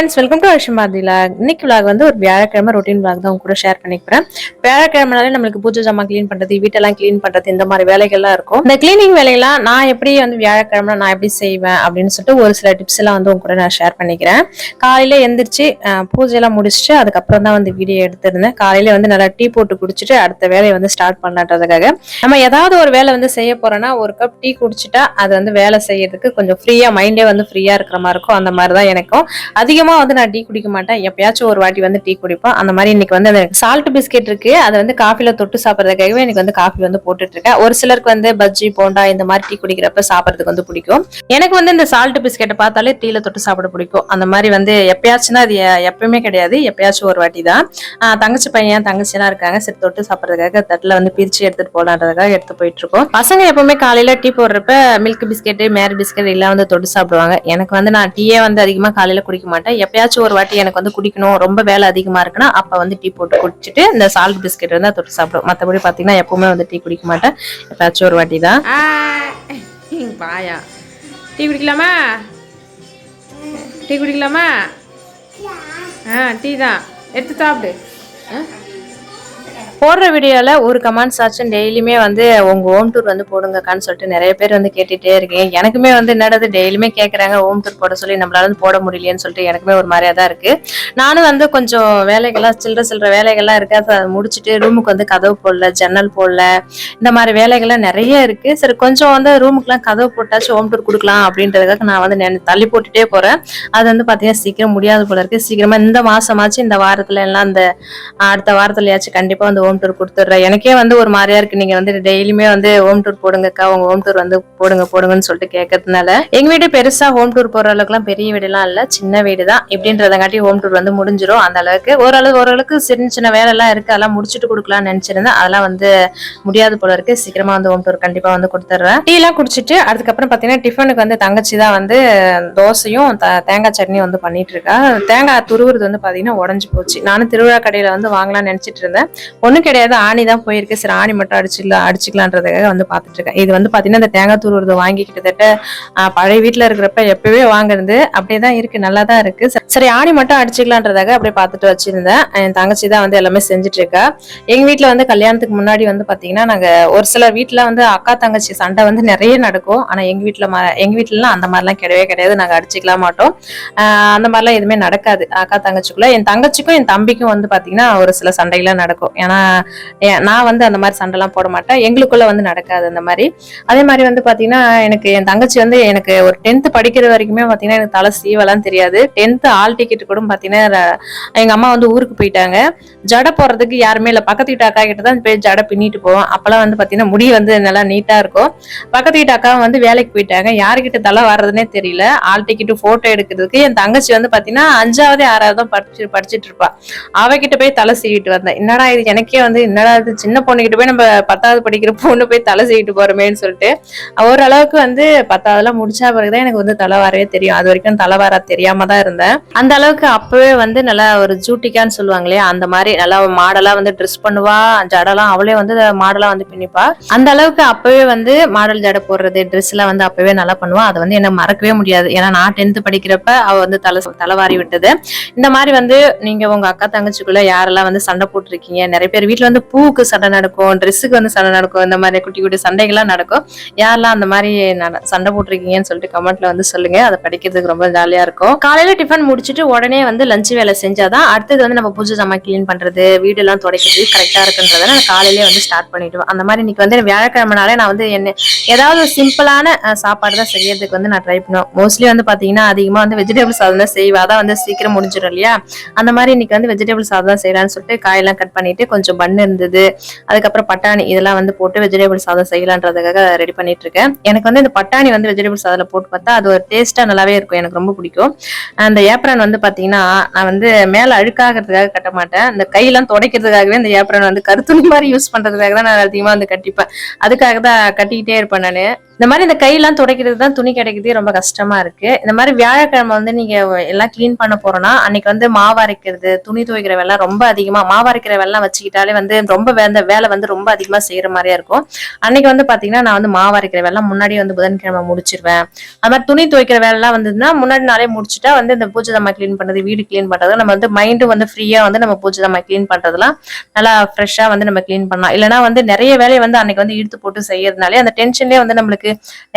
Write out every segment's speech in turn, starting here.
Friends welcome to அஷிமாத் vlog இன்னைக்கு vlog வந்து ஒரு வியாழக்கிழமை ரொட்டீன் விலாக் தான் உங்க கூட ஷேர் பண்ணிக்கிறேன் வியாழக்கிழமைனாலே நம்மளுக்கு பூஜை ஜாமான் க்ளீன் பண்றது வீட்டெல்லாம் க்ளீன் பண்றது இந்த மாதிரி வேலைகள்லாம் இருக்கும். இந்த க்ளீனிங் வேலையெல்லாம் நான் எப்படி வந்து வியாழக்கிழமை நான் எப்படி செய்வேன் அப்படின்னு சொல்லிட்டு ஒரு சில டிப்ஸ் எல்லாம் வந்து உங்க கூட நான் ஷேர் பண்ணிக்கிறேன். காலையில எந்திரிச்சு பூஜையெல்லாம் முடிச்சுட்டு அதுக்கப்புறம் தான் வந்து வீடியோ எடுத்திருந்தேன். காலையில வந்து நல்லா டீ போட்டு குடிச்சிட்டு அடுத்த வேலையை வந்து ஸ்டார்ட் பண்ணலான்றதுக்காக நம்ம ஏதாவது ஒரு வேலை வந்து செய்ய போறோம்னா ஒரு கப் டீ குடிச்சிட்டா அது வந்து வேலை செய்யறதுக்கு கொஞ்சம் ஃப்ரீயா மைண்டே வந்து ஃப்ரீயா இருக்கிற மாதிரி இருக்கும். அந்த மாதிரி தான் எனக்கும். அதிகமா வந்து நான் டீ குடிக்க மாட்டேன். எப்பயாச்சும் ஒரு வாட்டி வந்து டீ குடிப்பேன். அந்த மாதிரி இன்னைக்கு வந்து அந்த சால்ட் பிஸ்கெட் இருக்கு. அதை வந்து காஃபில தொட்டு சாப்பிட்றதுக்காகவே எனக்கு வந்து காஃபி வந்து போட்டுட்டு இருக்கேன். ஒரு சிலருக்கு வந்து பஜ்ஜி போண்டா இந்த மாதிரி டீ குடிக்கிறப்ப சாப்பிட்றதுக்கு வந்து பிடிக்கும். எனக்கு வந்து இந்த சால்ட் பிஸ்கெட்டை பார்த்தாலே டீல தொட்டு சாப்பிட பிடிக்கும். அந்த மாதிரி வந்து எப்பயாச்சுன்னா அது எப்பயுமே கிடையாது. எப்பயாச்சும் ஒரு வாட்டி தான். தங்கச்சி பையன் தங்கச்சியெல்லாம் இருக்காங்க. சரி தொட்டு சாப்பிட்றதுக்காக தட்டில் வந்து பிரிச்சு எடுத்துட்டு போலான்றதுக்காக எடுத்து போயிட்டு இருக்கோம். பசங்க எப்பவுமே காலையில டீ போடுறப்ப மில்க் பிஸ்கெட் மேரி பிஸ்கெட் எல்லாம் வந்து தொட்டு சாப்பிடுவாங்க. எனக்கு வந்து நான் டீயே வந்து அதிகமாக காலையில குடிக்க மாட்டேன். எப்பயாச்சும் ஒரு வாட்டி எனக்கு வந்து குடிக்கணும் ரொம்ப வேலை அதிகமா இருக்குன்னா அப்ப வந்து டீ போட்டு குடிச்சிட்டு இந்த சால்ட் பிஸ்கெட் இருந்தால் தொட்டு சாப்பிடும். மத்தபடி பாத்தீங்கன்னா எப்பவுமே வந்து டீ குடிக்க மாட்டேன். எப்பயாச்சும் ஒரு வாட்டி தான். பாயா. டீ குடிக்கலாமா? டீ குடிக்கலாமா? ஆ டீ தான். எடுத்து சாப்பிடு. போடுற வீடியோவில் ஒரு கமெண்ட்ஸ் ஆச்சும் டெய்லியுமே வந்து உங்கள் ஹோம் டூர் வந்து போடுங்கக்கான்னு சொல்லிட்டு நிறைய பேர் வந்து கேட்டுகிட்டே இருக்கேன் எனக்குமே வந்து என்னடது டெய்லியுமே கேட்குறாங்க ஹோம் டூர் போட சொல்லி நம்மளால வந்து போட முடியலையேன்னு சொல்லிட்டு எனக்குமே ஒரு மாதிரியாக தான் இருக்குது நானும் வந்து கொஞ்சம் வேலைகள்லாம் சில்லற சில்லற வேலைகள்லாம் இருக்குது அதை முடிச்சுட்டு ரூமுக்கு வந்து கதவு போடல ஜன்னல் போடல இந்த மாதிரி வேலைகள்லாம் நிறைய இருக்குது சரி கொஞ்சம் வந்து ரூமுக்குலாம் கதவு போட்டாச்சும் ஹோம் டூர் கொடுக்கலாம் அப்படின்றதுக்காக நான் வந்து நென- தள்ளி போட்டுட்டே போகிறேன் அது வந்து பார்த்தீங்கன்னா சீக்கிரம் முடியாது போல இருக்குது சீக்கிரமாக இந்த மாதமாச்சும் இந்த வாரத்தில் எல்லாம் அந்த அடுத்த வாரத்துலையாச்சும் கண்டிப்பாக வந்து ஹோம் டூர் கொடுத்துட்றேன். எனக்கே வந்து ஒரு மாதிரியா இருக்கு. நீங்க வந்து டெய்லியுமே வந்து ஹோம் டூர் போடுங்கக்கா. உங்க ஹோம் டூர் வந்து போடுங்க போடுங்கன்னு சொல்லிட்டு கேட்கறதுனால எங்க வீடு பெருசா ஹோம் டூர் போற அளவுக்குலாம் பெரிய வீடுலாம் இல்ல. சின்ன வீடு தான் இப்படின்றதங்காட்டி ஹோம் டூர் வந்து முடிஞ்சிடும் அந்த அளவுக்கு. ஓரளவு ஓரளவுக்கு சின்ன சின்ன வேலை எல்லாம் இருக்கு. அதெல்லாம் முடிச்சுட்டு கொடுக்கலாம்னு நினைச்சிருந்தேன். அதெல்லாம் வந்து முடியாது போல இருக்கு. சீக்கிரமா வந்து ஹோம் டூர் கண்டிப்பா வந்து கொடுத்துட்றேன். டீ எல்லாம் குடிச்சிட்டு அதுக்கப்புறம் பாத்தீங்கன்னா டிஃபனுக்கு வந்து தங்கச்சி தான் வந்து தோசையும் த- தேங்காய் சட்னியும் வந்து பண்ணிட்டு இருக்கா. தேங்காய் துருவுறது வந்து பாத்தீங்கன்னா உடஞ்சு போச்சு. நானும் திருவிழா கடையில வந்து வாங்கலாம்னு நினைச்சிட்டு இருந்தேன். ஒன்றும் கிடையாது. ஆணி தான் போயிருக்கு. சரி ஆணி மட்டும் அடிச்சுக்கலாம் அடிச்சுக்கலான்றதுக்காக வந்து பார்த்துட்டு இருக்கேன் இது வந்து பார்த்தீங்கன்னா இந்த தேங்காய் தூர் வாங்கி கிட்டத்தட்ட பழைய வீட்டில் இருக்கிறப்ப எப்பவே வாங்குறது அப்படியே தான் இருக்கு. நல்லா தான் இருக்கு. சரி, சரி ஆணி மட்டும் அடிச்சுக்கலான்றதாக அப்படியே பார்த்துட்டு வச்சிருந்தேன். என் தங்கச்சி தான் வந்து எல்லாமே செஞ்சுட்டு இருக்கா எங்க வீட்டில் வந்து கல்யாணத்துக்கு முன்னாடி வந்து பார்த்தீங்கன்னா நாங்கள் ஒரு சில வீட்டில் வந்து அக்கா தங்கச்சி சண்டை வந்து நிறைய நடக்கும். ஆனால் எங்கள் வீட்டில் ம- எங்கள் வீட்டிலலாம் அந்த மாதிரிலாம் கிடையவே கிடையாது. நாங்கள் அடிச்சுக்கலாம் மாட்டோம். அந்த மாதிரிலாம் எதுவுமே நடக்காது. அக்கா தங்கச்சிக்குள்ள என் தங்கச்சிக்கும் என் தம்பிக்கும் வந்து பார்த்தீங்கன்னா ஒரு சில சண்டைகள்லாம் நடக்கும். ஏன்னா நான் வந்து அந்த மாதிரி சண்டைலாம் போட மாட்டேன். எங்களுக்குள்ளே வந்து நடக்காது அந்த மாதிரி. அதே மாதிரி வந்து பார்த்தீங்கன்னா எனக்கு என் தங்கச்சி வந்து எனக்கு ஒரு டென்த்து படிக்கிற வரைக்குமே பார்த்தீங்கன்னா எனக்கு தலை சீவெல்லாம் தெரியாது. டென்த்து ஆல் டிக்கெட் கூட பார்த்தீங்கன்னா எங்கள் அம்மா வந்து ஊருக்கு போயிட்டாங்க. ஜடை போடுறதுக்கு யாருமே இல்லை. பக்கத்து வீட்டு அக்கா கிட்ட தான் போய் ஜடை பின்னிட்டு போவோம். அப்போல்லாம் வந்து பார்த்தீங்கன்னா முடி வந்து நல்லா நீட்டாக இருக்கும். பக்கத்து வீட்டு அக்கா வந்து வேலைக்கு போயிட்டாங்க. யாருக்கிட்ட தலை வர்றதுனே தெரியல. ஆல் டிக்கெட் ஃபோட்டோ எடுக்கிறதுக்கு என் தங்கச்சி வந்து பார்த்தீங்கன்னா அஞ்சாவது ஆறாவது தான் படிச்சு படிச்சுட்டு இருப்பா. அவகிட்ட போய் தலை சீவிட்டு வந்தேன். என்னடா இது எனக்கே வந்து என்னடா இது சின்ன பொண்ணுகிட்ட போய் நம்ம பத்தாவது படிக்கிற பொண்ணு போய் தலை செய்யிட்டு போறோமேன்னு சொல்லிட்டு ஓரளவுக்கு வந்து பத்தாவதுலாம் முடிச்சா பிறகுதான் எனக்கு வந்து தலை வரவே தெரியும். அது வரைக்கும் தலை வர தெரியாம தான் இருந்தேன். அந்த அளவுக்கு அப்பவே வந்து நல்லா ஒரு ஜூட்டிக்கான்னு சொல்லுவாங்க இல்லையா அந்த மாதிரி நல்லா மாடலா வந்து ட்ரெஸ் பண்ணுவா. ஜடலாம் அவளே வந்து மாடலா வந்து பின்னிப்பா. அந்த அளவுக்கு அப்பவே வந்து மாடல் ஜடை போடுறது ட்ரெஸ் எல்லாம் வந்து அப்பவே நல்லா பண்ணுவா. அதை வந்து என்ன மறக்கவே முடியாது. ஏன்னா நான் டென்த் படிக்கிறப்ப அவ வந்து தலை தலைவாரி விட்டது. இந்த மாதிரி வந்து நீங்க உங்க அக்கா தங்கச்சிக்குள்ள யாரெல்லாம் வந்து சண்டை போட்டிருக்கீங்க நிறைய பேர் வீட்டில் வந்து பூவுக்கு சண்டை நடக்கும் ட்ரெஸ்ஸுக்கு வந்து சண்டை நடக்கும் இந்த மாதிரி குட்டி குட்டி சண்டைகள்லாம் நடக்கும். யாரெல்லாம் அந்த மாதிரி சண்டை போட்டிருக்கீங்கன்னு சொல்லிட்டு கமெண்ட்ல வந்து சொல்லுங்க. அதை படிக்கிறதுக்கு ரொம்ப ஜாலியா இருக்கும். காலையில டிஃபன் முடிச்சுட்டு உடனே வந்து லஞ்ச் வேலை செஞ்சாதான் அடுத்தது வந்து நம்ம பூஜை ஜாமான் க்ளீன் பண்றது வீடு எல்லாம் துடைக்கிறது கரெக்டா இருக்குன்றத நான் காலையிலே வந்து ஸ்டார்ட் பண்ணிடுவேன். அந்த மாதிரி இன்னைக்கு வந்து வியாழக்கிழமைனாலே நான் வந்து என்ன ஏதாவது ஒரு சிம்பிளான சாப்பாடு தான் செய்யறதுக்கு வந்து நான் ட்ரை பண்ணுவேன். மோஸ்ட்லி வந்து பாத்தீங்கன்னா அதிகமா வந்து வெஜிடபிள் சாதம் தான் செய்வாதான் வந்து சீக்கிரம் முடிஞ்சிடும் இல்லையா? அந்த மாதிரி இன்னைக்கு வந்து வெஜிடபிள் சாதம் தான் செய்யலாம்னு சொல்லிட்டு காயெல்லாம் கட் பண்ணிட்டு கொஞ்சம் பன் இருந்தது. அதுக்கப்புறம் பட்டாணி இதெல்லாம் வந்து போட்டு வெஜிடபிள் சாதம் செய்யலான்றதுக்காக ரெடி பண்ணிட்டு இருக்கேன் எனக்கு வந்து இந்த பட்டாணி வந்து வெஜிடபிள் சாதத்தில் போட்டு பார்த்தா அது ஒரு டேஸ்டா நல்லாவே இருக்கும். எனக்கு ரொம்ப பிடிக்கும். அந்த ஏப்ரன் வந்து பாத்தீங்கன்னா நான் வந்து மேல அழுக்காகிறதுக்காக கட்ட மாட்டேன். இந்த கையெல்லாம் துடைக்கிறதுக்காகவே இந்த ஏப்ரன் வந்து கருத்துணி மாதிரி யூஸ் பண்றதுக்காக தான் நான் அதிகமா வந்து கட்டிப்பேன். அதுக்காக தான் கட்டிக்கிட்டே இருப்பேன் நான். இந்த மாதிரி இந்த கையெல்லாம் துடைக்கிறது தான் துணி கிடைக்கிறதே ரொம்ப கஷ்டமா இருக்கு. இந்த மாதிரி வியாழக்கிழமை வந்து நீங்க எல்லாம் கிளீன் பண்ண போறோம்னா அன்னைக்கு வந்து மாவு அரைக்கிறது துணி துவைக்கிற வேலை ரொம்ப அதிகமா மாவு அரைக்கிற வேலை வச்சுக்கிட்டாலே வந்து ரொம்ப வே- வேலை வந்து ரொம்ப அதிகமா செய்யற மாதிரியா இருக்கும். அன்னைக்கு வந்து பாத்தீங்கன்னா நான் வந்து மாவு அரைக்கிற வேலை முன்னாடி வந்து புதன்கிழமை முடிச்சிருவேன். அது மாதிரி துணி துவைக்கிற வேலைலாம் வந்ததுன்னா முன்னாடி நாளே முடிச்சுட்டா வந்து இந்த பூஜை தம்மா க்ளீன் பண்றது வீடு க்ளீன் பண்றது நம்ம வந்து மைண்டும் வந்து ஃப்ரீயா வந்து நம்ம பூஜை தம்மா க்ளீன் பண்றதுலாம் நல்லா ஃப்ரெஷ்ஷா வந்து நம்ம க்ளீன் பண்ணலாம். இல்லைன்னா வந்து நிறைய வேலையை வந்து அன்னைக்கு வந்து இழுத்து போட்டு செய்யறதுனாலே அந்த டென்ஷன்லேயே வந்து நம்மளுக்கு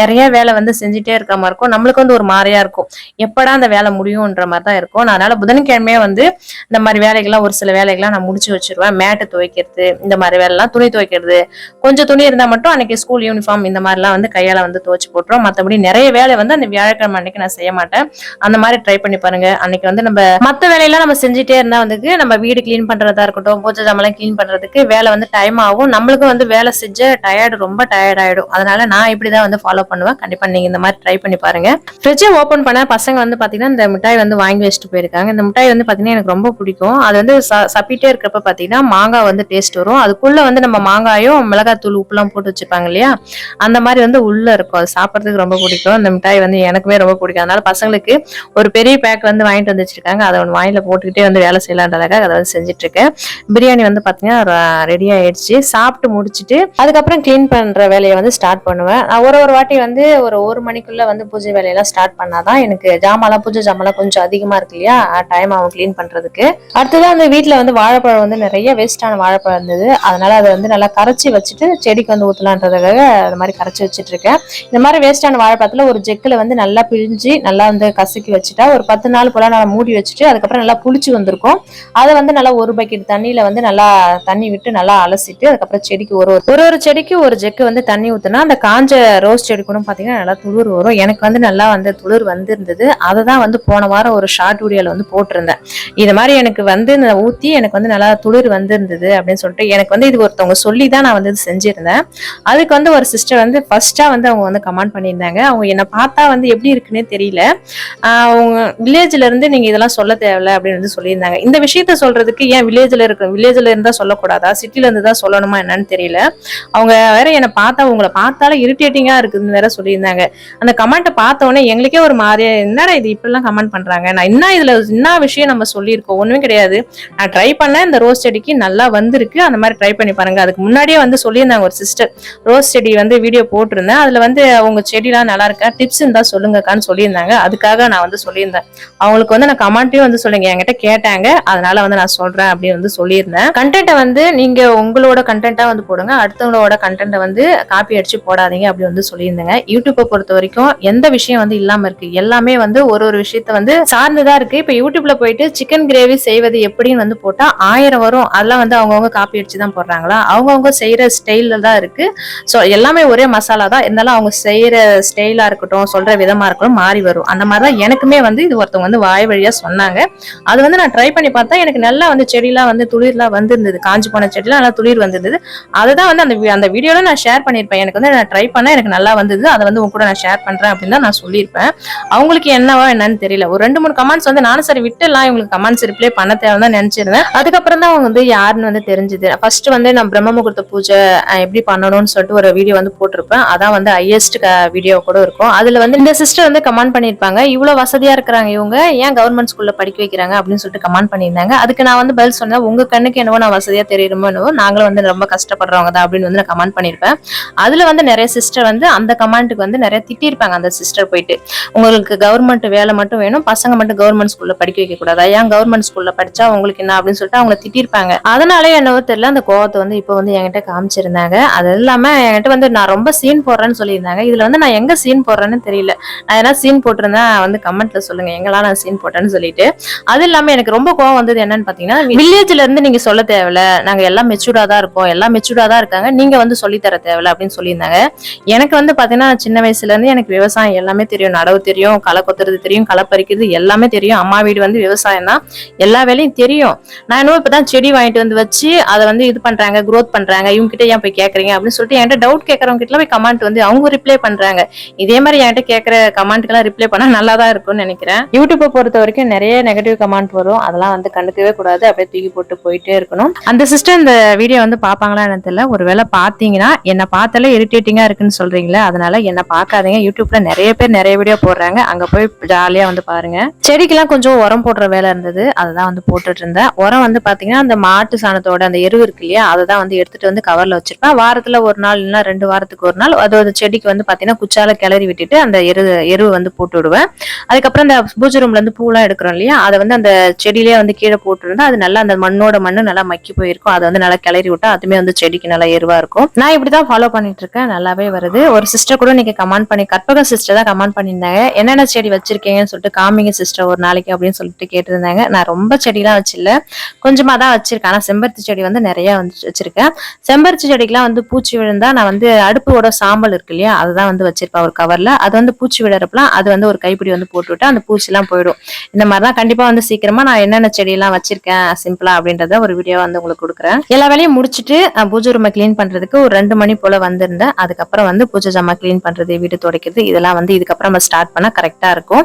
நிறைய வேலை வந்து செஞ்சுட்டே இருக்க மாதிரி இருக்கும். நம்மளுக்கு வந்து ஒரு மாதிரியா இருக்கும். எப்படா அந்த வேலை முடியும்ன்ற மாதிரி தான் இருக்கும். அதனால புதன்கிழமையே வந்து இந்த மாதிரி வேலைகள்லாம் ஒரு சில வேலைகள்லாம் நான் முடிச்சு வச்சிருவேன். மேட்டு துவைக்கிறது இந்த மாதிரி வேலைலாம் துணி துவைக்கிறது. கொஞ்சம் துணி இருந்தா மட்டும் அன்னைக்கு ஸ்கூல் யூனிஃபார்ம் இந்த மாதிரிலாம் வந்து கையால வந்து துவைச்சு போட்டுரும். மற்றபடி நிறைய வேலை வந்து அந்த வியாழக்கிழமை அன்னைக்கு நான் செய்ய மாட்டேன். அந்த மாதிரி ட்ரை பண்ணி பாருங்க. அன்னைக்கு வந்து நம்ம மற்ற வேலையெல்லாம் நம்ம செஞ்சுட்டே இருந்தா வந்து நம்ம வீடு கிளீன் பண்றதா இருக்கட்டும் பூஜை ஜாமெல்லாம் கிளீன் பண்றதுக்கு வேலை வந்து டைம் ஆகும். நம்மளுக்கும் வந்து வேலை செஞ்ச டயர்டு ரொம்ப டயர்ட் ஆயிடும். அதனால நான் இப்படிதான் வந்து ஃபாலோ பண்ணுவேன். கண்டிப்பாக நீங்கள் இந்த மாதிரி ட்ரை பண்ணி பாருங்க. ஃப்ரிட்ஜை ஓப்பன் பண்ண பசங்க வந்து பார்த்தீங்கன்னா இந்த மிட்டாய் வந்து வாங்கி வச்சுட்டு போயிருக்காங்க. இந்த மிட்டாய் வந்து பார்த்தீங்கன்னா எனக்கு ரொம்ப பிடிக்கும். அது வந்து ச- சப்பிட்டே இருக்கிறப்ப பார்த்தீங்கன்னா மாங்காய் வந்து டேஸ்ட் வரும். அதுக்குள்ளே வந்து நம்ம மாங்காயும் மிளகாத்தூள் உப்புலாம் போட்டு வச்சுப்பாங்க இல்லையா? அந்த மாதிரி வந்து உள்ளே இருக்கும். அது சாப்பிட்றதுக்கு ரொம்ப பிடிக்கும். அந்த மிட்டாய் வந்து எனக்குமே ரொம்ப பிடிக்கும். அதனால பசங்களுக்கு ஒரு பெரிய பேக் வந்து வாங்கிட்டு வந்து வச்சிருக்காங்க. அதை ஒன்று வாயில் போட்டுக்கிட்டே வந்து வேலை செய்யலான்றதுக்காக அதை வந்து செஞ்சுட்டு இருக்கேன் பிரியாணி வந்து பார்த்தீங்கன்னா ரெடி ஆயிடுச்சு. சாப்பிட்டு முடிச்சுட்டு அதுக்கப்புறம் க்ளீன் பண்ணுற வேலையை வந்து ஸ்டார்ட் பண்ணுவேன். ஒரு ஒரு வாட்டி வந்து ஒரு ஒரு மணிக்குள்ள வந்து பூஜை வேலையெல்லாம் ஸ்டார்ட் பண்ணாதான் எனக்கு ஜாமான்லாம் பூஜை ஜாமான்லாம் கொஞ்சம் அதிகமா இருக்கு இல்லையா? டைம் ஆகும் க்ளீன் பண்றதுக்கு. அடுத்ததான் வந்து வீட்டில் வந்து வாழைப்பழம் வந்து நிறைய வேஸ்டான வாழைப்பழம் இருந்தது. அதனால அதை வந்து நல்லா கரைச்சி வச்சுட்டு செடிக்கு வந்து ஊத்தலான்றதுக்காக அது மாதிரி கரைச்சி வச்சுட்டு இருக்கேன். இந்த மாதிரி வேஸ்டான வாழைப்பழத்துல ஒரு ஜெக்கில் வந்து நல்லா பிழிஞ்சு நல்லா வந்து கசக்கி வச்சுட்டா ஒரு பத்து நாள் போல நல்லா மூடி வச்சுட்டு அதுக்கப்புறம் நல்லா புளிச்சு வந்திருக்கும். அதை வந்து நல்லா ஒரு பக்கெட் தண்ணியில வந்து நல்லா தண்ணி விட்டு நல்லா அலசிட்டு அதுக்கப்புறம் செடிக்கு ஒரு ஒரு ஒரு செடிக்கு ஒரு ஜெக்கு வந்து தண்ணி ஊத்துனா அந்த காஞ்ச ரோஸ் செடி கூட பார்த்தீங்கன்னா நல்லா துளிர் வரும். எனக்கு வந்து நல்லா வந்து துளிர் வந்திருந்தது. அதை தான் வந்து போன வாரம் ஒரு ஷார்ட் வீடியோவில் வந்து போட்டிருந்தேன். இது மாதிரி எனக்கு வந்து நான் எனக்கு வந்து நல்லா துளிர் வந்திருந்தது அப்படின்னு சொல்லிட்டு எனக்கு வந்து இது ஒருத்தவங்க சொல்லி தான் நான் வந்து இது அதுக்கு வந்து ஒரு சிஸ்டர் வந்து ஃபர்ஸ்ட்டாக வந்து அவங்க வந்து கமெண்ட் பண்ணியிருந்தாங்க. அவங்க என்னை பார்த்தா வந்து எப்படி இருக்குன்னே தெரியல. அவங்க வில்லேஜ்லேருந்து நீங்கள் இதெல்லாம் சொல்ல தேவையில்ல அப்படின்னு வந்து சொல்லியிருந்தாங்க. இந்த விஷயத்த சொல்கிறதுக்கு ஏன் வில்லேஜில் இருக்க வில்லேஜில் இருந்தால் சொல்லக்கூடாதா? சிட்டியிலேருந்து தான் சொல்லணுமா என்னன்னு தெரியல. அவங்க வேற என்னை பார்த்தா உங்களை பார்த்தாலும் இரிட்டேட்டிங் இரிட்டேட்டிங்கா இருக்குதுன்னு வேற சொல்லியிருந்தாங்க. அந்த கமெண்ட்டை பார்த்த உடனே எங்களுக்கே ஒரு மாதிரியா என்னடா இது இப்படிலாம் கமெண்ட் பண்றாங்க? நான் என்ன இதுல என்ன விஷயம் நம்ம சொல்லியிருக்கோம். ஒண்ணுமே கிடையாது. நான் ட்ரை பண்ணேன். இந்த ரோஸ் செடிக்கு நல்லா வந்திருக்கு. அந்த மாதிரி ட்ரை பண்ணி பாருங்க. அதுக்கு முன்னாடியே வந்து சொல்லியிருந்தாங்க ஒரு சிஸ்டர் ரோஸ் செடி வந்து வீடியோ போட்டிருந்தேன். அதுல வந்து அவங்க செடிலாம் நல்லா இருக்கா? டிப்ஸ் இருந்தா சொல்லுங்கக்கான்னு சொல்லியிருந்தாங்க. அதுக்காக நான் வந்து சொல்லியிருந்தேன். அவங்களுக்கு வந்து நான் கமெண்ட்டையும் வந்து சொல்லுங்க. என்கிட்ட கேட்டாங்க. அதனால வந்து நான் சொல்றேன் அப்படின்னு வந்து சொல்லியிருந்தேன். கண்டென்ட்டை வந்து நீங்க உங்களோட கண்டென்ட்டா வந்து போடுங்க. அடுத்தவங்களோட கண்டென்ட்டை வந்து காப்பி அடிச்சு போடாதீங்க அப்படி வந்து சொல்லியிருந்தேங்க. யூடியூப்பை பொறுத்த வரைக்கும் எந்த விஷயம் வந்து இல்லாம இருக்கு? எல்லாமே வந்து ஒரு ஒரு விஷயத்த வந்து சார்ந்துதான் இருக்கு. இப்ப யூடியூப்ல போயிட்டு சிக்கன் கிரேவி செய்வது எப்படின்னு வந்து போட்டா ஆயிரம் வரும். அதெல்லாம் வந்து அவங்கவுங்க காப்பி அடிச்சு தான் போடுறாங்களா? அவங்கவுங்க செய்யற ஸ்டைலில் தான் இருக்கு. ஸோ எல்லாமே ஒரே மசாலா தான். இருந்தாலும் அவங்க செய்யற ஸ்டைலா இருக்கட்டும் சொல்ற விதமா இருக்கட்டும் மாறி வரும். அந்த மாதிரி தான் எனக்குமே வந்து இது ஒருத்தவங்க வந்து வாய் வழியா சொன்னாங்க. அது வந்து நான் ட்ரை பண்ணி பார்த்தா எனக்கு நல்லா வந்து செடியெல்லாம் வந்து துளிர்லாம் வந்திருந்தது. காஞ்சி போன செடியெலாம் நல்லா துளிர் வந்திருந்தது. அதுதான் வந்து அந்த அந்த வீடியோல நான் ஷேர் பண்ணியிருப்பேன். எனக்கு வந்து நான் ட்ரை பண்ண எனக்கு நல்லா வந்தது அதை வந்து உங்க கூட நான் ஷேர் பண்றேன் அப்படின்னு தான் நான் சொல்லியிருப்பேன். அவங்களுக்கு என்னவோ என்னன்னு தெரியல. ஒரு ரெண்டு மூணு கமெண்ட்ஸ் வந்து நானும் சரி விட்டுலாம் இவங்களுக்கு கமெண்ட்ஸ் ரிப்ளை பண்ண தேவைன்னு தான் நினைச்சிருந்தேன். அதுக்கப்புறம் தான் அவங்க வந்து யாருன்னு வந்து தெரிஞ்சுது. ஃபர்ஸ்ட் வந்து நான் பிரம்ம முகூர்த்த பூஜை எப்படி பண்ணணும்னு சொல்லிட்டு ஒரு வீடியோ வந்து போட்டிருப்பேன். அதான் வந்து ஹையஸ்ட் வீடியோ கூட இருக்கும். அதுல வந்து இந்த சிஸ்டர் வந்து கமெண்ட் பண்ணியிருப்பாங்க. இவ்வளவு வசதியா இருக்கிறாங்க இவங்க. ஏன் கவர்மெண்ட் ஸ்கூல்ல படிக்க வைக்கிறாங்க அப்படின்னு சொல்லிட்டு கமெண்ட் பண்ணியிருந்தாங்க. அதுக்கு நான் வந்து பதில் சொன்னேன். உங்க கண்ணுக்கு என்னவோ நான் வசதியா தெரியுமோ என்னவோ நாங்களும் வந்து ரொம்ப கஷ்டப்படுறவங்க தான் அப்படின்னு வந்து நான் கமெண்ட் பண்ணியிருப்பேன். அதுல வந்து நிறைய சிஸ்டர் வந்து அந்த கமெண்ட்டுக்கு வந்து நிறைய திட்டியிருப்பாங்க அந்த சிஸ்டர் போயிட்டு. உங்களுக்கு கவர்மெண்ட் வேலை மட்டும் வேணும் பசங்க மட்டும் கவர்மெண்ட் ஸ்கூல்ல படிக்க வைக்க கூடாதா? ஏன் கவர்மெண்ட் ஸ்கூல்ல படிச்சா உங்களுக்கு என்ன அப்படின்னு சொல்லிட்டு அவங்கள திட்டிருப்பாங்க. அதனாலே என்னவோ தெரியல அந்த கோவத்தை வந்து இப்போ வந்து என்கிட்ட காமிச்சிருந்தாங்க. அது இல்லாம என்கிட்ட வந்து நான் ரொம்ப சீன் போடுறேன்னு சொல்லியிருந்தாங்க. இதுல வந்து நான் எங்க சீன் போடுறேன்னு தெரியல. நான் எதனா சீன் போட்டிருந்தா வந்து கமெண்ட்ல சொல்லுங்க எங்கெல்லாம் நான் சீன் போட்டேன்னு சொல்லிட்டு. அது இல்லாம எனக்கு ரொம்ப கோவம் வந்தது என்னன்னு பாத்தீங்கன்னா வில்லேஜ்ல இருந்து நீங்க சொல்ல தேவையில்ல. நாங்க எல்லாம் மெச்சூர்டா தான் இருக்கோம். எல்லாம் மெச்சூர்டா தான் இருக்காங்க. நீங்க வந்து சொல்லி தர தேவையில்ல அப்படின்னு சொல்லியிருந்தாங்க. எனக்கு எனக்கு வந்து பார்த்தீங்கன்னா சின்ன வயசுலேருந்து எனக்கு விவசாயம் எல்லாமே தெரியும். நடவு தெரியும் களை கொத்துறது தெரியும் களை பறிக்கிறது எல்லாமே தெரியும். அம்மா வீடு வந்து விவசாயம் தான். எல்லா வேலையும் தெரியும். நான் இன்னும் இப்பதான் செடி வாங்கிட்டு வந்து வச்சு அதை வந்து இது பண்றாங்க க்ரோத் பண்றாங்க. இவங்க கிட்ட ஏன் போய் கேக்குறீங்க? அப்படின்னு சொல்லிட்டு என்கிட்ட டவுட் கேட்கறவங்க கிட்ட போய் கமெண்ட் வந்து அவங்க ரிப்ளை பண்றாங்க. இதே மாதிரி என்கிட்ட கேட்கற கமெண்ட்டுக்கெல்லாம் ரிப்ளை பண்ணா நல்லா தான் இருக்கும்னு நினைக்கிறேன். யூடியூப்பை பொறுத்த வரைக்கும் நிறைய நெகட்டிவ் கமெண்ட் வரும். அதெல்லாம் வந்து கண்டுக்கவே கூடாது. அப்படியே தூக்கி போட்டு போயிட்டே இருக்கணும். அந்த சிஸ்டர் இந்த வீடியோ வந்து பாப்பாங்களா எனக்கு தெரியல. ஒருவேளை பாத்தீங்கன்னா என்ன பார்த்தாலே இரிட்டேட்டிங்கா இருக்குன்னு சொல்றேன் சொல்றீங்களா அதனால என்ன பார்க்காதீங்க. யூடியூப்ல நிறைய பேர் நிறைய வீடியோ போடுறாங்க. அங்க போய் ஜாலியா வந்து பாருங்க. செடிக்கெலாம் கொஞ்சம் உரம் போடுற வேலை இருந்தது. அதுதான் வந்து போட்டுட்டு இருந்தேன். உரம் வந்து பாத்தீங்கன்னா அந்த மாட்டு சாணத்தோட அந்த எருவு இருக்கு இல்லையா அதை தான் வந்து எடுத்துட்டு வந்து கவர்ல வச்சிருப்பேன். வாரத்துல ஒரு நாள் இல்லைன்னா ரெண்டு வாரத்துக்கு ஒரு நாள். அது அந்த செடிக்கு வந்து பாத்தீங்கன்னா குச்சால கிளறி விட்டுட்டு அந்த எரு எருவு வந்து போட்டு விடுவேன். அதுக்கப்புறம் இந்த பூஜை ரூம்ல இருந்து பூலாம் எடுக்கிறோம் இல்லையா அதை வந்து அந்த செடியிலே வந்து கீழே போட்டுருந்தா அது நல்லா அந்த மண்ணோட மண்ணு நல்லா மக்கி போயிருக்கும். அதை வந்து நல்லா கிளறி விட்டா அதுமே வந்து செடிக்கு நல்லா எருவா இருக்கும். நான் இப்படிதான் ஃபாலோ பண்ணிட்டு இருக்கேன். நல்லாவே வருது. ஒரு சிஸ்டர் கூட நீங்க கமெண்ட் பண்ணி கற்பக சிஸ்டர் தான் கமெண்ட் பண்ணியிருந்தாங்க. என்னென்ன செடி வச்சிருக்கீங்கன்னு சொல்லிட்டு காமிங்க சிஸ்டர் ஒரு நாளைக்கு அப்படின்னு சொல்லிட்டு கேட்டிருந்தாங்க. நான் ரொம்ப செடிலாம் வச்சில்ல. கொஞ்சமா தான் வச்சிருக்கேன். ஆனா செம்பருத்தி செடி வந்து நிறைய வந்து வச்சிருக்கேன். செம்பருத்தி செடிக்கெல்லாம் வந்து பூச்சி விழுந்தா நான் வந்து அடுப்போட சாம்பல் இருக்கு இல்லையா அதுதான் வந்து வச்சிருப்பேன் ஒரு கவர்ல அது வந்து பூச்சி விடுறப்பலாம் அது வந்து ஒரு கைப்பிடி வந்து போட்டு விட்டா அந்த பூச்சி எல்லாம் போயிடும். இந்த மாதிரி தான் கண்டிப்பா வந்து சீக்கிரமா நான் என்னென்ன செடியெல்லாம் வச்சிருக்கேன் சிம்பிளா அப்படின்றத ஒரு வீடியோ வந்து உங்களுக்கு கொடுக்குறேன். எல்லா வேலையும் முடிச்சுட்டு பூஜை ரூமை க்ளீன் பண்றதுக்கு ஒரு ரெண்டு மணி போல வந்திருந்தேன். அதுக்கப்புறம் வந்து பூஜை ஜாமா க்ளீன் பண்றது வீடு துடைக்கிறது இதெல்லாம் வந்து இதுக்கப்புறம் நம்ம ஸ்டார்ட் பண்ணா கரெக்டா இருக்கும்.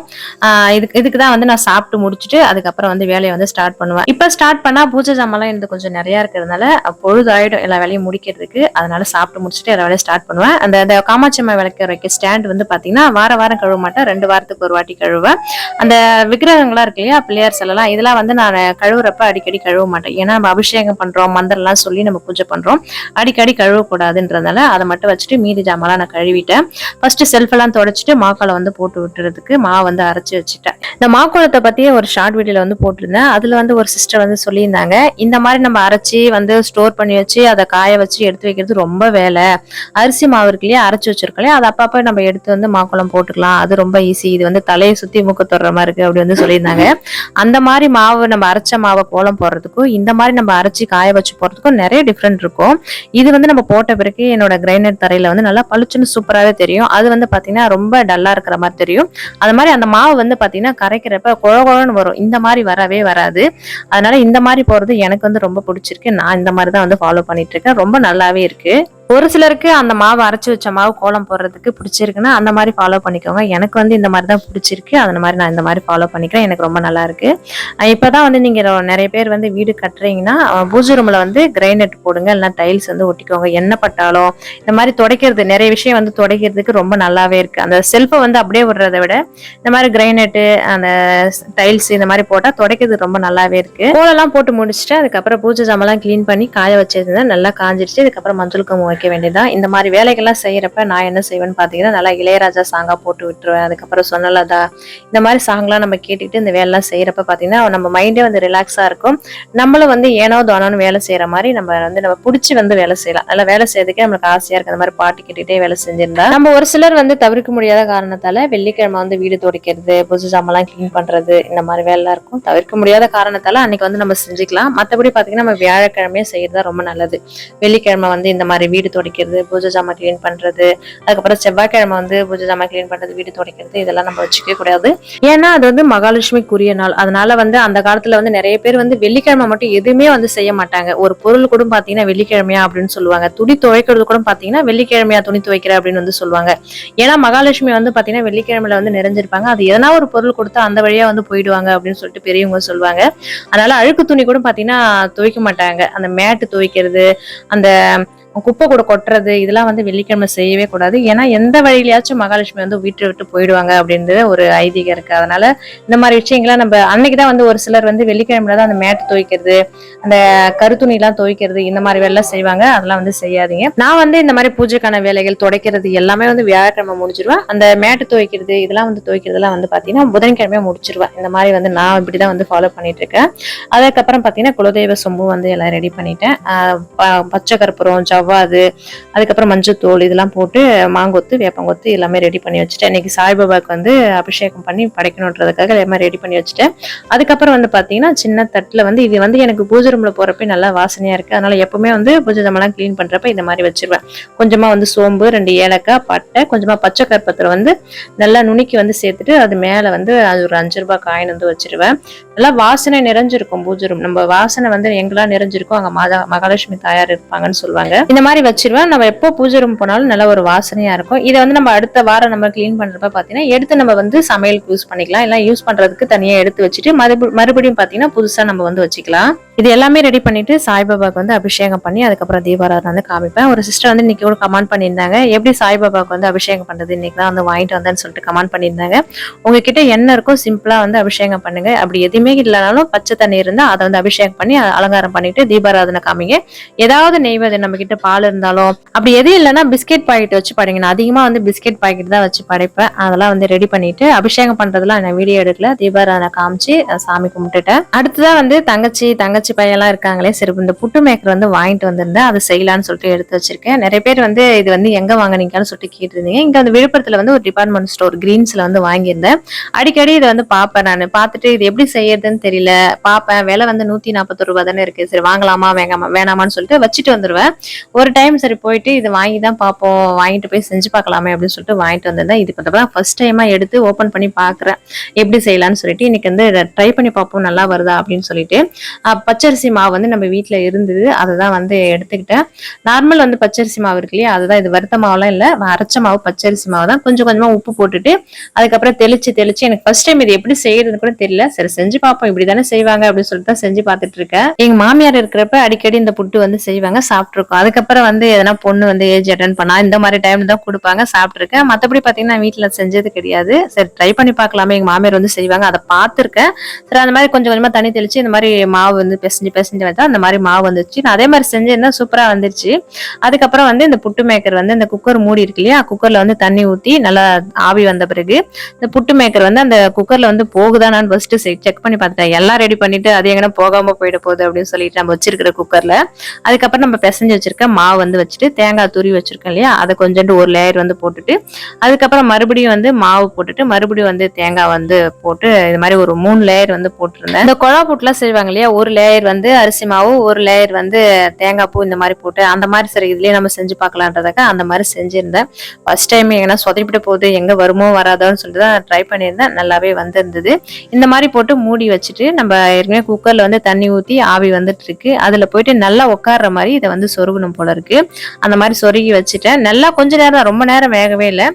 இதுக்கு இதுக்கு தான் வந்து நான் சாப்பிட்டு முடிச்சுட்டு அதுக்கப்புறம் வந்து வேலையை வந்து ஸ்டார்ட் பண்ணுவேன். இப்போ ஸ்டார்ட் பண்ணா பூஜை ஜாமான்லாம் எனக்கு கொஞ்சம் நிறைய இருக்கிறதுனால பொழுது ஆயிடும் எல்லா வேலையும் முடிக்கிறதுக்கு. அதனால சாப்பிட்டு முடிச்சுட்டு எல்லா வேலையும் ஸ்டார்ட் பண்ணுவேன். அந்த அந்த காமாட்சி அம்மா விளக்க வைக்க ஸ்டாண்ட் வந்து பாத்தீங்கன்னா வார வாரம் கழுவ மாட்டேன். ரெண்டு வாரத்துக்கு ஒரு வாட்டி கழுவேன் அந்த விக்கிரகங்களா இருக்கு இல்லையா பிள்ளையார் செல்லலாம் இதெல்லாம் வந்து நான் கழுவுறப்ப அடிக்கடி கழுவ மாட்டேன். ஏன்னா நம்ம அபிஷேகம் பண்றோம் மந்திரம்லாம் சொல்லி நம்ம பூஜை பண்றோம். அடிக்கடி கழுவக்கூடாதுன்றதுனால அதை மட்டும் வச்சுட்டு மீதி ஜாமான் மாவெல்லாம் நான் கழுவிட்டேன். ஃபர்ஸ்ட் செல்ஃபெல்லாம் தொடச்சிட்டு மாக்காலை வந்து போட்டு விட்டுறதுக்கு மாவை வந்து அரைச்சு வச்சுட்டேன். இந்த மாக்குளத்தை பத்தி ஒரு ஷார்ட் வீடியோல வந்து போட்டிருந்தேன். அதுல வந்து ஒரு சிஸ்டர் வந்து சொல்லியிருந்தாங்க இந்த மாதிரி நம்ம அரைச்சி வந்து ஸ்டோர் பண்ணி வச்சு அதை காய வச்சு எடுத்து வைக்கிறது ரொம்ப வேலை. அரிசி மாவு இருக்கு அரைச்சி அரைச்சு வச்சிருக்கோம் இல்லையா அது அப்பப்போ நம்ம எடுத்து வந்து மாக்குளம் போட்டுக்கலாம். அது ரொம்ப ஈஸி இது வந்து தலையை சுத்தி மூக்க தொடுற மாதிரி இருக்கு அப்படி வந்து சொல்லியிருந்தாங்க. அந்த மாதிரி மாவு நம்ம அரைச்ச மாவை கோலம் போடுறதுக்கும் இந்த மாதிரி நம்ம அரைச்சி காய வச்சு போடுறதுக்கும் நிறைய டிஃப்ரெண்ட் இருக்கும். இது வந்து நம்ம போட்ட பிறகு என்னோட கிரைண்டர் தரையில வந்து நல்லா பளிச்சுன்னு சூப்பராகவே தெரியும். அது வந்து பாத்தீங்கன்னா ரொம்ப டல்லா இருக்கிற மாதிரி தெரியும். அது மாதிரி அந்த மாவு வந்து பாத்தீங்கன்னா கரைக்கிறப்ப குழகுழன்னு வரும். இந்த மாதிரி வரவே வராது. அதனால இந்த மாதிரி போறது எனக்கு வந்து ரொம்ப பிடிச்சிருக்கு. நான் இந்த மாதிரி தான் வந்து ஃபாலோ பண்ணிட்டு இருக்கேன். ரொம்ப நல்லாவே இருக்கு. ஒரு சிலருக்கு அந்த மாவு அரைச்சி வச்ச மாவு கோலம் போடுறதுக்கு பிடிச்சிருக்குன்னா அந்த மாதிரி ஃபாலோ பண்ணிக்கோங்க. எனக்கு வந்து இந்த மாதிரி தான் பிடிச்சிருக்கு. அந்த மாதிரி நான் இந்த மாதிரி ஃபாலோ பண்ணிக்கிறேன். எனக்கு ரொம்ப நல்லா இருக்கு. அஹ் வந்து நீங்க நிறைய பேர் வந்து வீடு கட்டுறீங்கன்னா பூஜை ரூம்ல வந்து கிரைனட் போடுங்க. இல்லைன்னா டைல்ஸ் வந்து ஒட்டிக்கோங்க. என்ன பட்டாலும் இந்த மாதிரி துடைக்கிறது நிறைய விஷயம் வந்து துடைக்கிறதுக்கு ரொம்ப நல்லாவே இருக்கு. அந்த செல்ஃபை வந்து அப்படியே விடுறதை விட இந்த மாதிரி கிரைனட்டு அந்த டைல்ஸ் இந்த மாதிரி போட்டால் துடைக்கிறது ரொம்ப நல்லாவே இருக்கு. கோலெல்லாம் போட்டு முடிச்சுட்டு அதுக்கப்புறம் பூஜை ஜாமெல்லாம் க்ளீன் பண்ணி காய வச்சிருந்தேன் நல்லா காஞ்சிருச்சு. இதுக்கப்புறம் மஞ்சள் குங்குமம் வைக்க வேண்டியதான் இந்த மாதிரி வேலைகள்லாம் செய்யறப்ப நான் என்ன செய்வேன்னு பாத்தீங்கன்னா நல்லா இளையராஜா சாங்கா போட்டு விட்டுருவேன். அதுக்கப்புறம் சொன்னலதா இந்த மாதிரி சாங்லாம் நம்ம கேட்டுட்டு இந்த வேலைலாம் செய்யறப்ப பாத்தீங்கன்னா நம்ம மைண்டே வந்து ரிலாக்ஸா இருக்கும். நம்மளும் வந்து ஏனோ தானோன்னு வேலை செய்யற மாதிரி நம்ம வந்து நம்ம பிடிச்சி வந்து வேலை செய்யலாம். நல்லா வேலை செய்யறதுக்கே நம்மளுக்கு ஆசையா இருக்கு. அந்த மாதிரி பாட்டு கேட்டுக்கிட்டே வேலை செஞ்சிருந்தா. நம்ம ஒரு சிலர் வந்து தவிர்க்க முடியாத காரணத்தால வெள்ளிக்கிழமை வந்து வீடு துடைக்கிறது பூஜை ஜாமெல்லாம் க்ளீன் பண்றது இந்த மாதிரி வேலைலாம் இருக்கும். தவிர்க்க முடியாத காரணத்தால அன்னைக்கு வந்து நம்ம செஞ்சுக்கலாம். மற்றபடி பாத்தீங்கன்னா நம்ம வியாழக்கிழமையே செய்யறது ரொம்ப நல்லது. வெள்ளிக்கிழமை வந்து இந்த மாதிரி வீடு துடைக்கிறது பூஜை ஜாமான் கிளீன் பண்றது அதுக்கப்புறம் செவ்வாய்க்கிழமை வந்து பூஜை ஜாமான் கிளீன் பண்றது வீடு துடைக்கிறது இதெல்லாம் நம்ம வச்சுக்க கூடாது. ஏன்னா அது வந்து மகாலட்சுமிக்குரிய நாள். அதனால வந்து அந்த காலத்துல வந்து நிறைய பேர் வந்து வெள்ளிக்கிழமை மட்டும் எதுவுமே வந்து செய்ய மாட்டாங்க. ஒரு பொருள் கூட பாத்தீங்கன்னா வெள்ளிக்கிழமையா அப்படின்னு சொல்லுவாங்க. துணி துவைக்கிறது கூட பாத்தீங்கன்னா வெள்ளிக்கிழமையா துணி துவைக்கிற அப்படின்னு வந்து சொல்லுவாங்க. ஏன்னா மகாலட்சுமி வந்து பாத்தீங்கன்னா வெள்ளிக்கிழமையில வந்து நிறைஞ்சிருப்பாங்க. அது எதனா ஒரு பொருள் கொடுத்தா அந்த வழியா வந்து போயிடுவாங்க அப்படின்னு சொல்லிட்டு பெரியவங்க சொல்லுவாங்க. அதனால அழுக்கு துணி கூட பாத்தீங்கன்னா துவைக்க மாட்டாங்க. அந்த மேட்டு துவைக்கிறது அந்த குப்பை கூட கொட்டுறது இதெல்லாம் வந்து வெள்ளிக்கிழமை செய்யவே கூடாது. ஏன்னா எந்த வழியிலயாச்சும் மகாலட்சுமி வந்து வீட்டை விட்டு போயிடுவாங்க அப்படின்றது ஒரு ஐதீகம் இருக்கு. அதனால இந்த மாதிரி விஷயங்களை நம்ம அன்னைக்கு தான் வந்து ஒரு சிலர் வந்து வெள்ளிக்கிழமையில தான் அந்த மேட்டு துவைக்கிறது அந்த கருத்துணி எல்லாம் துவைக்கிறது இந்த மாதிரி வேலை செய்வாங்க. அதெல்லாம் வந்து செய்யாதீங்க. நான் வந்து இந்த மாதிரி பூஜைக்கான வேலைகள் துடைக்கிறது எல்லாமே வந்து வியாழக்கிழமை முடிச்சிருவேன் அந்த மேட்டு துவைக்கிறது இதெல்லாம் வந்து துவைக்கிறதுலாம் வந்து பாத்தீங்கன்னா புதன்கிழமையா முடிச்சிருவேன். இந்த மாதிரி வந்து நான் இப்படிதான் வந்து ஃபாலோ பண்ணிட்டு இருக்கேன். அதுக்கப்புறம் பாத்தீங்கன்னா குலதெய்வ சொம்பு வந்து எல்லாம் ரெடி பண்ணிட்டேன். ப- பச்சை கற்பூரம் ஜவ்வாது அதுக்கப்புறம் மஞ்சத்தூள் இதெல்லாம் போட்டு மாங்கொத்து வேப்பங்கொத்து எல்லாமே ரெடி பண்ணி வச்சுட்டேன். இன்னைக்கு சாய்பாபாக்கு வந்து அபிஷேகம் பண்ணி படைக்கணுன்றதுக்காக எல்லாமே ரெடி பண்ணி வச்சுட்டேன். அதுக்கப்புறம் வந்து பார்த்தீங்கன்னா சின்ன தட்டில் வந்து இது வந்து எனக்கு பூஜை ரூமில் போகிறப்ப நல்லா வாசனையாக இருக்குது அதனால் எப்பவுமே வந்து பூஜை ஜாமெல்லாம் க்ளீன் பண்ணுறப்ப இந்த மாதிரி வச்சிருவேன். கொஞ்சமாக வந்து சோம்பு ரெண்டு ஏலக்காய் பட்டை கொஞ்சமாக பச்சை கற்பத்தில் வந்து நல்லா நுணுக்கி வந்து சேர்த்துட்டு அது மேலே வந்து அது ஒரு அஞ்சு ரூபாய் காயின் வந்து வச்சிருவேன். நல்லா வாசனை நிறைஞ்சிருக்கும் பூஜை ரூம் நம்ம வாசனை வந்து எங்கெல்லாம் நிறைஞ்சிருக்கோ அங்கே மாதா மகாலட்சுமி தாயார் இருப்பாங்கன்னு சொல்லுவாங்க. இந்த மாதிரி வச்சிருவேன். நம்ம எப்போ பூஜை ரூம் போனாலும் நல்ல ஒரு வாசனையா இருக்கும். இதை வந்து நம்ம அடுத்த வாரம் நம்ம க்ளீன் பண்றப்ப பாத்தீங்கன்னா எடுத்து நம்ம வந்து சமையலுக்கு யூஸ் பண்ணிக்கலாம். இல்லை யூஸ் பண்றதுக்கு தனியா எடுத்து வச்சுட்டு மறுபடியும் பாத்தீங்கன்னா புதுசா நம்ம வந்து வச்சுக்கலாம். இது எல்லாமே ரெடி பண்ணிட்டு சாய்பாபாவுக்கு வந்து அபிஷேகம் பண்ணி அதுக்கப்புறம் தீபாராதனை வந்து காமிப்பேன். ஒரு சிஸ்டர் வந்து இன்னைக்கு கூட கமெண்ட் பண்ணியிருந்தாங்க. எப்படி சாய்பாபாவுக்கு வந்து அபிஷேகம் பண்ணுறது இன்னைக்கு தான் வந்து வாங்கிட்டு வந்தேன்னு சொல்லிட்டு கமெண்ட் பண்ணியிருந்தாங்க. உங்ககிட்ட என்ன இருக்கோ சிம்பிளாக வந்து அபிஷேகம் பண்ணுங்க. அப்படி எதுவுமே இல்லைனாலும் பச்சை தண்ணி இருந்தால் அதை வந்து அபிஷேகம் பண்ணி அலங்காரம் பண்ணிட்டு தீபாராதனை காமிங்க. ஏதாவது நெய்வேதம் நம்ம கிட்ட பால் இருந்தாலும் அப்படி எதுவும் இல்லைன்னா பிஸ்கெட் பாக்கெட் வச்சு படைங்க. நான் அதிகமாக வந்து பிஸ்கெட் பாக்கெட் தான் வச்சு படைப்பேன். அதெல்லாம் வந்து ரெடி பண்ணிட்டு அபிஷேகம் பண்ணுறதுலாம் நான் வீடியோ எடுக்கல. தீபாராதனை காமிச்சு சாமி கும்பிட்டுட்டேன். அடுத்ததான் வந்து தங்கச்சி தங்கச்சி பையெல்லாம் இருக்காங்களே சரி இந்த புட்டு மேக்கர் வந்து வாங்கிட்டு வந்திருந்தேன் அதை செய்யலாம்னு சொல்லிட்டு எடுத்து வச்சிருக்கேன். நிறைய பேர் வந்து இது வந்து எங்க வாங்குனீங்கன்னு சொல்லிட்டு கேட்டிருந்தீங்க. இங்க வந்து விழுப்புரத்துல வந்து ஒரு டிபார்ட்மெண்ட் ஸ்டோர் கிரீன்ஸ்ல வந்து வாங்கியிருந்தேன். அடிக்கடி இதை வந்து பார்ப்பேன் நான். பார்த்துட்டு இது எப்படி செய்யறதுன்னு தெரியல. பார்ப்பேன். விலை வந்து நூத்தி நாற்பத்தொரு ரூபா தானே இருக்கு. சரி வாங்கலாமா வேணாமா வேணாமான்னு சொல்லிட்டு வச்சுட்டு வந்துருவேன். ஒரு டைம் சரி போயிட்டு இது வாங்கி தான் பார்ப்போம். வாங்கிட்டு போய் செஞ்சு பார்க்கலாமே அப்படின்னு சொல்லிட்டு வாங்கிட்டு வந்திருந்தேன். இது தான் ஃபர்ஸ்ட் டைமா எடுத்து ஓப்பன் பண்ணி பார்க்குறேன். எப்படி செய்யலாம்னு சொல்லிட்டு இன்னைக்கு வந்து ட்ரை பண்ணி பார்ப்போம். நல்லா வருதா அப்படின்னு சொல்லிட்டு. பச்சரிசி மாவு வந்து நம்ம வீட்டில் இருந்தது அதை தான் வந்து எடுத்துக்கிட்டேன். நார்மல் வந்து பச்சரிசி மாவு இருக்கு இல்லையா அதுதான் இது வறுத்த மாவுலாம் இல்லை அரைச்ச மாவு பச்சரிசி மாவு தான். கொஞ்சம் கொஞ்சமாக உப்பு போட்டுட்டு அதுக்கப்புறம் தெளிச்சு தெளிச்சு எனக்கு ஃபர்ஸ்ட் டைம் இது எப்படி செய்யறதுன்னு கூட தெரியல. சரி செஞ்சு பார்ப்போம் இப்படி தானே செய்வாங்க அப்படின்னு சொல்லிட்டு தான் செஞ்சு பார்த்துட்டு இருக்கேன். எங்க மாமியார் இருக்கிறப்ப அடிக்கடி இந்த புட்டு வந்து செய்வாங்க சாப்பிட்ருக்கோம் அதுக்கப்புறம் வந்து எதனா பொண்ணு வந்து ஏஜ் அட்டன் பண்ணா இந்த மாதிரி டைம்ல தான் கொடுப்பாங்க சாப்பிட்ருக்கேன் மற்றபடி பார்த்தீங்கன்னா வீட்டில் செஞ்சது கிடையாது. சரி ட்ரை பண்ணி பார்க்கலாமே. எங்க மாமியார் வந்து செய்வாங்க அதை பார்த்துருக்கேன். சரி அந்த மாதிரி கொஞ்சம் கொஞ்சமாக தண்ணி தெளிச்சு இந்த மாதிரி மாவு வந்து பிசைஞ்சு பிசைஞ்சு வந்தா அந்த மாதிரி மாவு வந்துச்சு. நான் அதே மாதிரி செஞ்சிருந்தா சூப்பராக வந்துருச்சு. அதுக்கப்புறம் வந்து இந்த புட்டு மேக்கர் வந்து இந்த குக்கர் மூடி இருக்கு இல்லையா? குக்கரில் வந்து தண்ணி ஊற்றி நல்லா ஆவி வந்த பிறகு இந்த புட்டு மேக்கர் வந்து அந்த குக்கரில் வந்து போகுதானான்னு ஃபர்ஸ்ட் செக் பண்ணி பார்த்துட்டேன். எல்லாம் ரெடி பண்ணிட்டு அது எங்கன்னா போகாமல் போயிட போகுது அப்படின்னு சொல்லிட்டு நம்ம வச்சிருக்கிற குக்கரில் அதுக்கப்புறம் நம்ம பிசைஞ்சு வச்சிருக்க மாவு வந்து வச்சுட்டு தேங்காய் துருவி வச்சிருக்கோம் இல்லையா? அதை கொஞ்சோண்டு ஒரு லேயர் வந்து போட்டுட்டு அதுக்கப்புறம் மறுபடியும் வந்து மாவு போட்டுட்டு மறுபடியும் வந்து தேங்காய் வந்து போட்டு இது மாதிரி ஒரு மூணு லேயர் வந்து போட்டிருந்தேன். இந்த குழா புட்டுலாம் செய்வாங்க இல்லையா? ஒரு லேயர் லேயர் வந்து அரிசி மாவு ஒரு லேயர் வந்து தேங்காய் பூ இந்த மாதிரி போட்டு அந்த மாதிரி சரி இதுலயே நம்ம செஞ்சு பார்க்கலான்றதுக்கு அந்த மாதிரி செஞ்சிருந்தேன். ஃபர்ஸ்ட் டைம் எங்கன்னா சொதப்பிட்டு போகுது எங்க வருமோ வராதோன்னு சொல்லிட்டு தான் ட்ரை பண்ணியிருந்தேன். நல்லாவே வந்திருந்தது. இந்த மாதிரி போட்டு மூடி வச்சுட்டு நம்ம ஏற்கனவே குக்கர்ல வந்து தண்ணி ஊத்தி ஆவி வந்துட்டு இருக்கு அதுல போயிட்டு நல்லா உட்கார்ற மாதிரி இதை வந்து சொருகணும் போல இருக்கு. அந்த மாதிரி சொருகி வச்சுட்டேன். நல்லா கொஞ்ச நேரம் ரொம்ப நேரம் வேகவே இல்லை.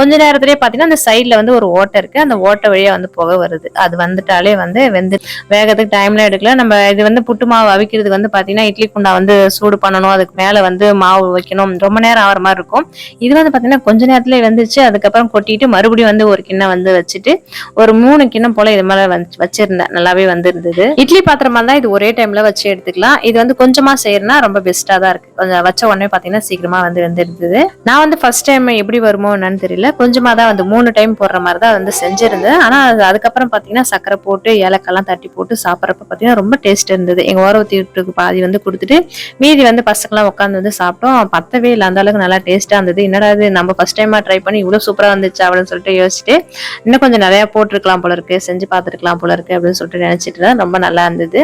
கொஞ்ச நேரத்திலேயே பாத்தீங்கன்னா அந்த சைட்ல வந்து ஒரு ஓட்டை இருக்கு. அந்த ஓட்டை வழியா வந்து புகை வருது. அது வந்துட்டாலே வந்து வெந்து வேகத்துக்கு டைம்லாம் எடுக்கல. நம்ம இது இது வந்து புட்டு மாவு அவிக்கிறதுக்கு வந்து பார்த்தீங்கன்னா இட்லி குண்டா வந்து சூடு பண்ணணும். அதுக்கு மேலே வந்து மாவு வைக்கணும். ரொம்ப நேரம் ஆகிற மாதிரி இருக்கும். இது வந்து பார்த்தீங்கன்னா கொஞ்ச நேரத்துல வந்துச்சு அதுக்கப்புறம் கொட்டிட்டு மறுபடியும் வந்து ஒரு கிண்ணம் வந்து வச்சுட்டு ஒரு மூணு கிண்ணம் போல இது மேலே வச்சிருந்தேன். நல்லாவே வந்துருந்தது. இட்லி பாத்திரமா தான் இது ஒரே டைம்ல வச்சு எடுத்துக்கலாம். இது வந்து கொஞ்சமா செய்யறதுனா ரொம்ப பெஸ்டா தான் இருக்கு. கொஞ்சம் வச்ச உடனே பார்த்தீங்கன்னா சீக்கிரமா வந்து வந்துருந்தது. நான் வந்து ஃபர்ஸ்ட் டைம் எப்படி வருமோ என்னன்னு தெரியல. கொஞ்சமா தான் வந்து மூணு டைம் போடுற மாதிரி தான் வந்து செஞ்சிருந்தேன். ஆனா அதுக்கப்புறம் பார்த்தீங்கன்னா சக்கரை போட்டு ஏலக்காய்லாம் தட்டி போட்டு சாப்பிட்றப்ப பார்த்தீங்கன்னா ரொம்ப டேஸ்ட் இருந்தது. எங்க ஊற்றி வீட்டுக்கு பாதி வந்து கொடுத்துட்டு மீதி வந்து பசங்களாம் உட்காந்து வந்து சாப்பிட்டோம். பத்தவே இல்லை. அந்த அளவுக்கு நல்லா டேஸ்டா இருந்தது. என்னடா இது? நம்ம ஃபர்ஸ்ட் டைமா ட்ரை பண்ணி இவ்வளவு சூப்பரா வந்துச்சு அப்படின்னு சொல்லிட்டு யோசிச்சுட்டு இன்னும் கொஞ்சம் நிறைய போட்டிருக்கலாம் போல இருக்கு. செஞ்சு பார்த்துருக்கலாம் போல இருக்கு அப்படின்னு சொல்லிட்டு நினைச்சிட்டு இருந்தேன். ரொம்ப நல்லா இருந்தது.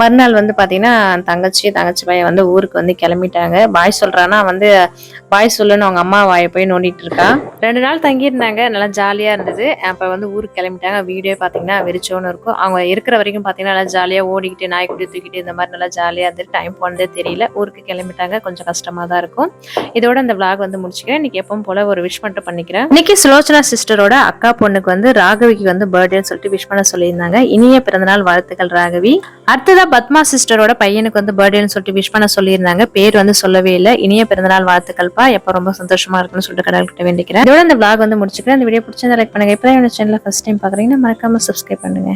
மறுநாள் வந்து பாத்தீங்கன்னா தங்கச்சி தங்கச்சி பையன் வந்து ஊருக்கு வந்து கிளம்பிட்டாங்க. பாய் சொல்கிறான்னா வந்து பாய் சொல்லுன்னு அவங்க அம்மா வாயை போய் நோண்டிட்டு இருக்கா? ரெண்டு நாள் தங்கியிருந்தாங்க. நல்லா ஜாலியா இருந்தது. அப்ப வந்து ஊருக்கு கிளம்பிட்டாங்க. வீடியோ பாத்தீங்கன்னா வெறிச்சோன்னு இருக்கும். அவங்க இருக்கிற வரைக்கும் பாத்தீங்கன்னா நல்லா ஜாலியா ஓடிக்கிட்டு குடி தூக்கிட்டு இந்த மாதிரி நல்லா ஜாலியாக இருந்துட்டு டைம் போனதே தெரியல. ஊருக்கு கிளம்பிட்டாங்க. கொஞ்சம் கஷ்டமாக தான் இருக்கும். இதோட இந்த விளாக் வந்து முடிச்சுக்கிறேன். இன்னைக்கு எப்பவும் போல ஒரு விஷ் மட்டும் பண்ணிக்கிறேன். இன்னைக்கு சுலோச்சனா சிஸ்டரோட அக்கா பொண்ணுக்கு வந்து ராகவிக்கு வந்து பர்த்டேன்னு சொல்லிட்டு விஷ் பண்ண சொல்லியிருந்தாங்க. இனிய பிறந்தநாள் வாழ்த்துக்கள் ராகவி. அடுத்ததா பத்மா சிஸ்டரோட பையனுக்கு வந்து பர்த்டேன்னு சொல்லிட்டு விஷ் பண்ண சொல்லியிருந்தாங்க. பேர் வந்து சொல்லவே இல்லை. இனிய பிறந்தநாள் வாழ்த்துக்கள்ப்பா. எப்போ ரொம்ப சந்தோஷமா இருக்குன்னு சொல்லிட்டு கடவுள்கிட்ட வேண்டிக்கிறேன். இதோட இந்த விளாக் வந்து முடிச்சுக்கிறேன். இந்த வீடியோ பிடிச்சிருந்தா லைக் பண்ணுங்க. இப்போ என்னோட சேனலை ஃபர்ஸ்ட் டைம் பாக்குறீங்கன்னா மறக்காம சப்ஸ்கிரைப் பண்ணுங்க.